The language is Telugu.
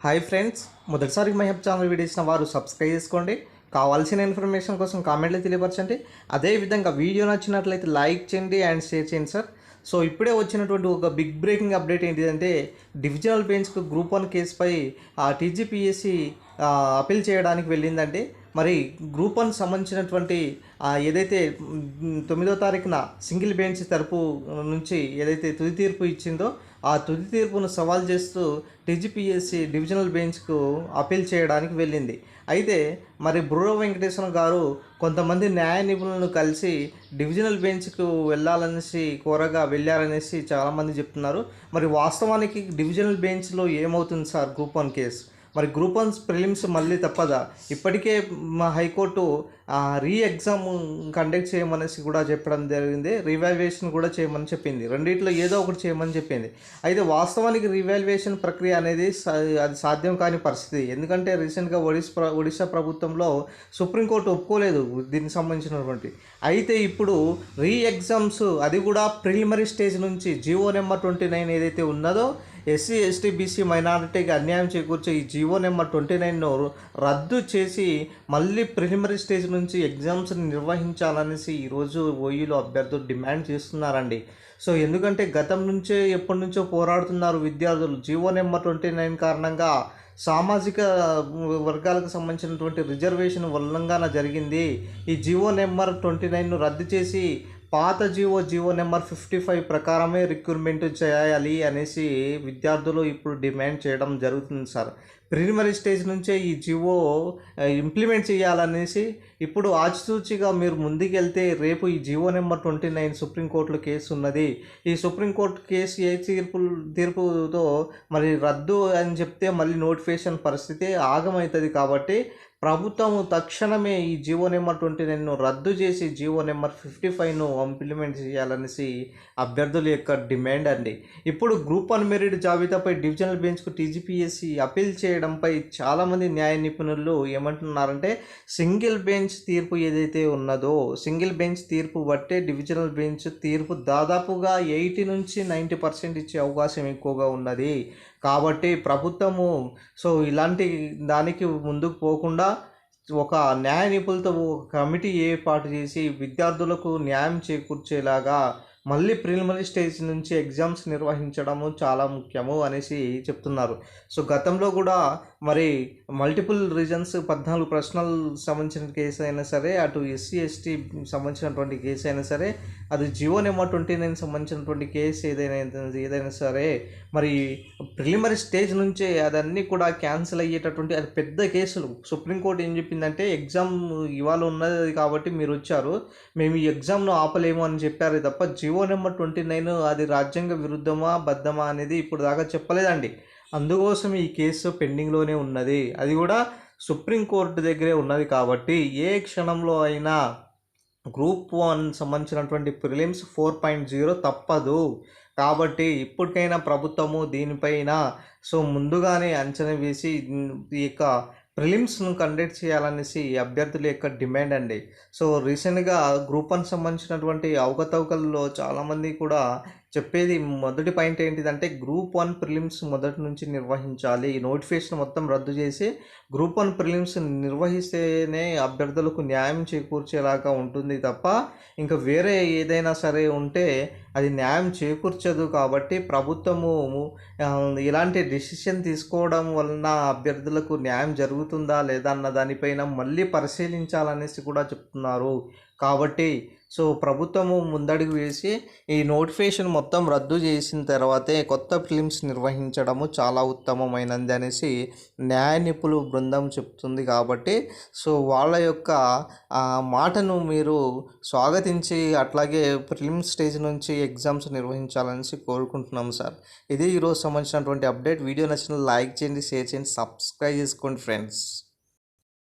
హాయ్ ఫ్రెండ్స్ మొదటిసారి మై ఛానల్ వీడియో ఇచ్చిన వారు సబ్స్క్రైబ్ చేసుకోండి. కావాల్సిన ఇన్ఫర్మేషన్ కోసం కామెంట్లో తెలియపరచండి. అదేవిధంగా వీడియో నచ్చినట్లయితే లైక్ చేయండి అండ్ షేర్ చేయండి సార్ సో ఇప్పుడే వచ్చినటువంటి ఒక బిగ్ బ్రేకింగ్ అప్డేట్ ఏంటిదంటే డివిజనల్ బెంచ్కు గ్రూప్ వన్ కేసుపై ఆ టీజీపీఎస్సి అపీల్ చేయడానికి వెళ్ళిందంటే మరి గ్రూప్ వన్ సంబంధించినటువంటి ఏదైతే తొమ్మిదో తారీఖున సింగిల్ బెంచ్ తరపు నుంచి ఏదైతే తుది తీర్పు ఇచ్చిందో ఆ తుది తీర్పును సవాల్ చేస్తూ టీజీపీఎస్సి డివిజనల్ బెంచ్కు అపీల్ చేయడానికి వెళ్ళింది. అయితే మరి బుర్ర వెంకటేశ్వర గారు కొంతమంది న్యాయ నిపుణులను కలిసి డివిజనల్ బెంచ్కు వెళ్ళాలనేసి కోరగా వెళ్ళారనేసి చాలామంది చెప్తున్నారు. మరి వాస్తవానికి డివిజనల్ బెంచ్లో ఏమవుతుంది సార్ గ్రూప్ వన్ కేసు? మరి గ్రూప్ వన్స్ ప్రిలిమ్స్ మళ్ళీ తప్పదా? ఇప్పటికే మా high court re exam conduct చేయమనేసి కూడా చెప్పడం జరిగింది. రివాల్యుయేషన్ కూడా చేయమని చెప్పింది. రెండిట్లో ఏదో ఒకటి చేయమని చెప్పింది. అయితే వాస్తవానికి రివాల్యుయేషన్ ప్రక్రియ అనేది సా- అది సాధ్యం కాని పరిస్థితి. ఎందుకంటే రీసెంట్గా ఒడిస్ ఒడిశా ప్రభుత్వంలో సుప్రీంకోర్టు ఒప్పుకోలేదు దీనికి సంబంధించినటువంటి. అయితే ఇప్పుడు రీ ఎగ్జామ్స్ అది కూడా ప్రిలిమరీ స్టేజ్ నుంచి జియో నెంబర్ ట్వంటీ నైన్ ఏదైతే ఉన్నదో ఎస్సీ ఎస్టీ బీసీ మైనారిటీకి అన్యాయం చేకూర్చే ఈ జియో నెంబర్ ట్వంటీ నైన్ను రద్దు చేసి మళ్ళీ ప్రిలిమరీ స్టేజ్ నుంచి ఎగ్జామ్స్ని నిర్వహించాలనేసి ఈరోజు ఓయూలో అభ్యర్థులు డిమాండ్ చేస్తున్నారండి. సో ఎందుకంటే గతం నుంచే ఎప్పటి నుంచో పోరాడుతున్నారు విద్యార్థులు. జియో నెంబర్ ట్వంటీ నైన్ కారణంగా సామాజిక వర్గాలకు సంబంధించినటువంటి రిజర్వేషన్ ఉల్లంఘన జరిగింది. ఈ జీవో నెంబర్ ట్వంటీ నైన్ను రద్దు చేసి పాత GO GO number fifty five ప్రకారమే రిక్రూట్మెంట్ చేయాలి అనేసి విద్యార్థులు ఇప్పుడు డిమాండ్ చేయడం జరుగుతుంది సార్. ప్రిలిమరీ స్టేజ్ నుంచే ఈ జివో ఇంప్లిమెంట్ చేయాలనేసి ఇప్పుడు ఆచితూచిగా మీరు ముందుకెళ్తే రేపు ఈ జివో నెంబర్ ట్వంటీ నైన్ సుప్రీంకోర్టులో కేసు ఉన్నది ఈ సుప్రీంకోర్టు కేసు ఏ తీర్పు తీర్పుతో మరి రద్దు అని చెప్తే మళ్ళీ నోటిఫికేషన్ పరిస్థితి ఆగమవుతుంది కాబట్టి ప్రభుత్వం తక్షణమే ఈ జివో నెంబర్ ట్వంటీ నైన్ను రద్దు చేసి జియో నెంబర్ ఫిఫ్టీ ఫైవ్ను ఇంప్లిమెంట్ చేయాలనేసి అభ్యర్థుల యొక్క డిమాండ్ అండి. ఇప్పుడు గ్రూప్ వన్ మెరిట్ జాబితాపై డివిజనల్ బెంచ్కు టీజీపీఎస్సీ అపీల్ చేయడంపై చాలామంది న్యాయ నిపుణులు ఏమంటున్నారంటే సింగిల్ బెంచ్ తీర్పు ఏదైతే ఉన్నదో సింగిల్ బెంచ్ తీర్పు బట్టే డివిజనల్ బెంచ్ తీర్పు దాదాపుగా ఎయిటీ నుంచి నైంటీ పర్సెంట్ ఇచ్చే అవకాశం ఎక్కువగా ఉన్నది. కాబట్టి ప్రభుత్వము సో ఇలాంటి దానికి ముందుకు పోకుండా ఒక న్యాయ నిపుణులతో ఒక కమిటీ ఏర్పాటు చేసి విద్యార్థులకు న్యాయం చేకూర్చేలాగా మళ్ళీ ప్రిలిమినరీ స్టేజ్ నుంచి ఎగ్జామ్స్ నిర్వహించడము చాలా ముఖ్యము అనేసి చెప్తున్నారు. సో గతంలో కూడా మరి మల్టిపుల్ రీజన్స్ పద్నాలుగు ప్రశ్నలు సంబంధించిన కేసు అయినా సరే అటు ఎస్సీ ఎస్టీ సంబంధించినటువంటి కేసు అయినా సరే అది జియో నెంబర్ ట్వంటీ నైన్ సంబంధించినటువంటి కేసు ఏదైనా ఏదైనా సరే మరి ప్రిలిమరీ స్టేజ్ నుంచే అదన్నీ కూడా క్యాన్సిల్ అయ్యేటటువంటి అది పెద్ద కేసులు. సుప్రీంకోర్టు ఏం చెప్పిందంటే ఎగ్జామ్ ఇవాళ ఉన్నది కాబట్టి మీరు వచ్చారు మేము ఈ ఎగ్జామ్ను ఆపలేము అని చెప్పారు తప్ప జియో నెంబర్ ట్వంటీ నైన్ అది రాజ్యాంగ విరుద్ధమా బద్దమా అనేది ఇప్పుడు దాకా చెప్పలేదండి. అందుకోసం ఈ కేసు పెండింగ్లోనే ఉన్నది. అది కూడా సుప్రీంకోర్టు దగ్గరే ఉన్నది కాబట్టి ఏ క్షణంలో అయినా గ్రూప్ వన్ సంబంధించినటువంటి ప్రిలిమ్స్ ఫోర్ పాయింట్ జీరో తప్పదు. కాబట్టి ఇప్పటికైనా ప్రభుత్వము దీనిపైన సో ముందుగానే అంచనా వేసి ఈ యొక్క ప్రిలిమ్స్ను కండక్ట్ చేయాలనేసి అభ్యర్థుల యొక్క డిమాండ్ అండి. సో రీసెంట్గా గ్రూప్ వన్ సంబంధించినటువంటి అవకతవకల్లో చాలామంది కూడా చెప్పేది మొదటి పాయింట్ ఏంటిదంటే గ్రూప్ వన్ ప్రిలిమ్స్ మొదటి నుంచి నిర్వహించాలి. ఈ నోటిఫికేషన్ మొత్తం రద్దు చేసి గ్రూప్ వన్ ప్రిలిమ్స్ నిర్వహిస్తేనే అభ్యర్థులకు న్యాయం చేకూర్చేలాగా ఉంటుంది తప్ప ఇంకా వేరే ఏదైనా సరే ఉంటే అది న్యాయం చేకూర్చదు కాబట్టి ప్రభుత్వము ఇలాంటి డిసిషన్ తీసుకోవడం వలన అభ్యర్థులకు న్యాయం జరుగుతుందా లేదా అన్న దానిపైన మళ్ళీ పరిశీలించాలనేసి కూడా చెప్తున్నారు. కాబట్టి సో ప్రభుత్వము ముందడుగు వేసి ఈ నోటిఫికేషన్ మొత్తం రద్దు చేసిన తర్వాతే కొత్త ఫిలిమ్స్ నిర్వహించడము చాలా ఉత్తమమైనది అనేసి న్యాయ నిపుణులు బృందం చెప్తుంది కాబట్టి సో వాళ్ళ యొక్క మాటను మీరు స్వాగతించి అట్లాగే ఫిలిం స్టేజ్ నుంచి ఎగ్జామ్స్ నిర్వహించాలనేసి కోరుకుంటున్నాము సార్. ఇది ఈరోజు సంబంధించినటువంటి అప్డేట్. వీడియో నచ్చిన లైక్ చేయండి షేర్ చేయండి సబ్స్క్రైబ్ చేసుకోండి ఫ్రెండ్స్.